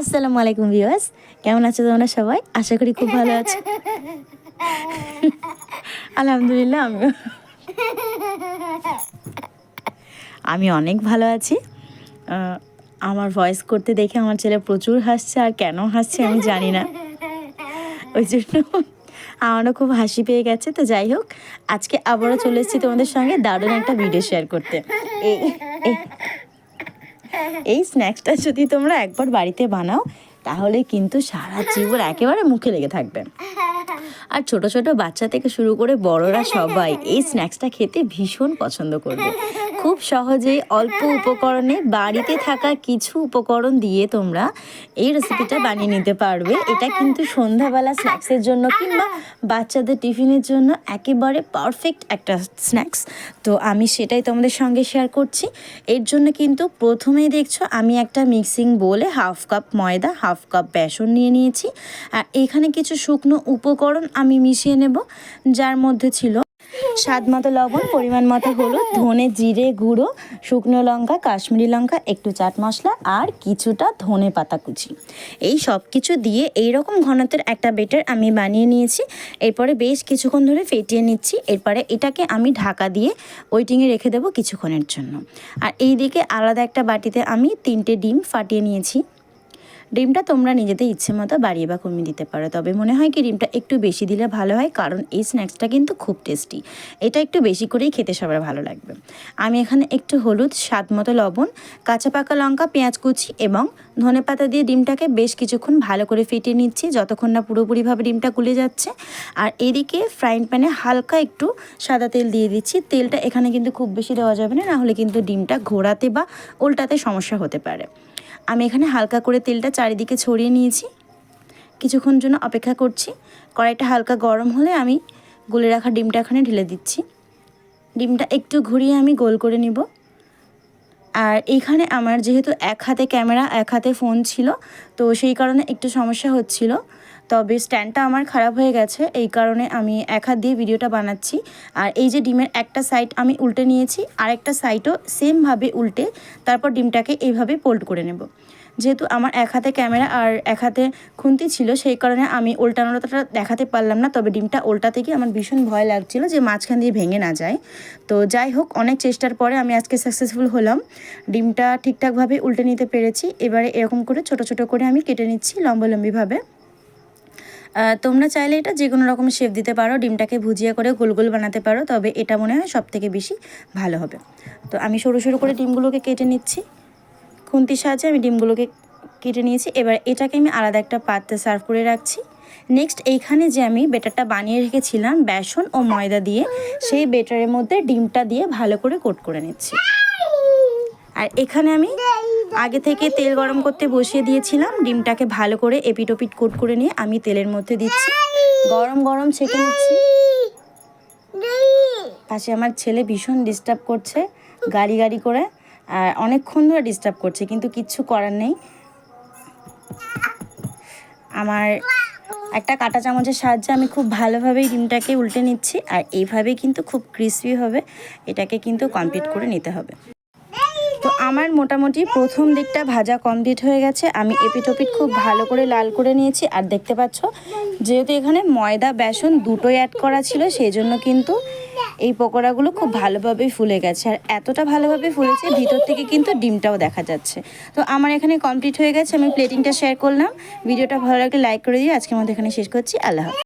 আসসালামু আলাইকুম ভিউয়ার্স, কেমন আছো তোমরা সবাই? আশা করি খুব ভালো আছো। আলহামদুলিল্লাহ, আমিও। আমি অনেক ভালো আছি। আমার ভয়েস করতে দেখে আমার ছেলে প্রচুর হাসছে, আর কেন হাসছে আমি জানি না। ওই জন্য আমারও খুব হাসি পেয়ে গেছে, তো যাই হোক, আজকে আবারও চলে এসেছি তোমাদের সঙ্গে দারুণ একটা ভিডিও শেয়ার করতে। এই এই- স্ন্যাক্সটা যদি তোমরা একবার বাড়িতে বানাও, তাহলে কিন্তু সারা জীবন একেবারে মুখে লেগে থাকবে। আর ছোট ছোট বাচ্চা থেকে শুরু করে বড়রা সবাই এই স্ন্যাক্সটা খেতে ভীষণ পছন্দ করবে। খুব সহজেই অল্প উপকরণে বাড়িতে থাকা কিছু উপকরণ দিয়ে তোমরা এই রেসিপিটা বানিয়ে নিতে পারবে। এটা কিন্তু সন্ধ্যাবেলা স্ন্যাক্সের জন্য কিংবা বাচ্চাদের টিফিনের জন্য একেবারে পারফেক্ট একটা স্ন্যাক্স। তো আমি সেটাই তোমাদের সঙ্গে শেয়ার করছি। এর জন্য কিন্তু প্রথমেই দেখছ আমি একটা মিক্সিং বলে হাফ কাপ ময়দা হাফ কাপ বেসন নিয়ে নিয়েছি। আর এখানে কিছু শুকনো উপকরণ আমি মিশিয়ে নেব, যার মধ্যে ছিল স্বাদ মতো লবণ, পরিমাণ মতো হলুদ, ধনে জিরে গুঁড়ো, শুকনো লঙ্কা, কাশ্মীরি লঙ্কা, একটু চাট মশলা আর কিছুটা ধনে পাতা কুচি। এই সব কিছু দিয়ে এই রকম ঘনত্বের একটা বেটার আমি বানিয়ে নিয়েছি। এরপরে বেশ কিছুক্ষণ ধরে ফেটিয়ে নিচ্ছি। এরপরে এটাকে আমি ঢাকা দিয়ে ওয়েটিংয়ে রেখে দেবো কিছুক্ষণের জন্য। আর এই দিকে আলাদা একটা বাটিতে আমি তিনটে ডিম ফাটিয়ে নিয়েছি। ডিমটা তোমরা নিজেদের ইচ্ছে মতো বাড়িয়ে বা কমিয়ে দিতে পারো। তবে মনে হয় কি, ডিমটা একটু বেশি দিলে ভালো হয়, কারণ এই স্ন্যাক্সটা কিন্তু খুব টেস্টি। এটা একটু বেশি করেই খেতে সবার ভালো লাগবে। আমি এখানে একটু হলুদ, স্বাদ মতো লবণ, কাঁচা পাকা লঙ্কা, পেঁয়াজ কুচি এবং ধনে পাতা দিয়ে ডিমটাকে বেশ কিছুক্ষণ ভালো করে ফেটিয়ে নিচ্ছি, যতক্ষণ না পুরোপুরিভাবে ডিমটা গুলে যাচ্ছে। আর এদিকে ফ্রাইং প্যানে হালকা একটু সাদা তেল দিয়ে দিচ্ছি। তেলটা এখানে কিন্তু খুব বেশি দেওয়া যাবে না, নাহলে কিন্তু ডিমটা ঘোরাতে বা উল্টাতে সমস্যা হতে পারে। আমি এখানে হালকা করে তেলটা চারিদিকে ছড়িয়ে নিয়েছি। কিছুক্ষণ জন্য অপেক্ষা করছি। কড়াইটা হালকা গরম হলে আমি গুলে রাখা ডিমটা এখানে ঢেলে দিচ্ছি। ডিমটা একটু ঘুরিয়ে আমি গোল করে নিব। আর এইখানে আমার যেহেতু এক হাতে ক্যামেরা, এক হাতে ফোন ছিল, তো সেই কারণে একটু সমস্যা হচ্ছিল। তবে স্ট্যান্ডটা আমার খারাপ হয়ে গেছে, এই কারণে আমি এক হাত দিয়ে ভিডিওটা বানাচ্ছি। আর এই যে ডিমের একটা সাইড আমি উল্টে নিয়েছি আর একটা সাইডও সেমভাবে উল্টে তারপর ডিমটাকে এইভাবে পোল্ড করে নেব। যেহেতু আমার এক হাতে ক্যামেরা আর এক হাতে খুন্তি ছিল, সেই কারণে আমি উল্টানোটা দেখাতে পারলাম না, তবে ডিমটা উল্টাতে গিয়ে আমার ভীষণ ভয় লাগছিল যে মাঝখান দিয়ে ভেঙে না যায়। তো যাই হোক, অনেক চেষ্টার পরে আমি আজকে সাকসেসফুল হলাম। ডিমটা ঠিকঠাকভাবে উল্টে নিতে পেরেছি, এবারে এরকম করে ছোট ছোট করে আমি কেটে নিচ্ছি লম্বালম্বিভাবে। তোমরা চাইলে এটা যে কোনো রকম শেপ দিতে পারো, ডিমটাকে ভুজিয়া করে গোল গোল বানাতে পারো, তবে এটা মনে হয় সব থেকে বেশি ভালো হবে। তো আমি সরু সরু করে ডিমগুলোকে কেটে নিচ্ছি। খুন্তির সাহায্যে আমি ডিমগুলোকে কেটে নিয়েছি। এবার এটাকে আমি আলাদা একটা পাত্রে সার্ভ করে রাখছি। নেক্সট এইখানে যে আমি বেটারটা বানিয়ে রেখেছিলাম, বেসন ও ময়দা দিয়ে, সেই বেটারের মধ্যে ডিমটা দিয়ে ভালো করে কোট করে নিচ্ছি। আর এখানে আমি আগে থেকে তেল গরম করতে বসিয়ে দিয়েছিলাম। ডিমটাকে ভালো করে এপিট ওপিট কোট করে নিয়ে আমি তেলের মধ্যে দিচ্ছি। গরম গরম ছেঁকে নিচ্ছি। পাশে আমার ছেলে ভীষণ ডিস্টার্ব করছে, গাড়ি গাড়ি করে, আর অনেকক্ষণ ধরে ডিস্টার্ব করছে, কিন্তু কিচ্ছু করার নেই। আমার একটা কাঁটা চামচের সাহায্যে আমি খুব ভালোভাবেই ডিমটাকে উল্টে নিচ্ছি, আর এইভাবেই কিন্তু খুব ক্রিসপি হবে। এটাকে কিন্তু কমপ্লিট করে নিতে হবে। আমার মোটামুটি প্রথম দিকটা ভাজা কমপ্লিট হয়ে গেছে। আমি এপিটোপিট খুব ভালো করে লাল করে নিয়েছি। আর দেখতে পাচ্ছ, যেহেতু এখানে ময়দা, বেসন দুটোই অ্যাড করা ছিল সেই জন্য কিন্তু এই পকোড়াগুলো খুব ভালোভাবে ফুলে গেছে। আর এতটা ভালোভাবে ফুলেছে, ভিতর থেকে কিন্তু ডিমটাও দেখা যাচ্ছে। তো আমার এখানে কমপ্লিট হয়ে গেছে, আমি প্লেটিংটা শেয়ার করলাম। ভিডিওটা ভালো লাগলে লাইক করে দিয়ে আজকের মধ্যে এখানে শেষ করছি। আল্লাহ।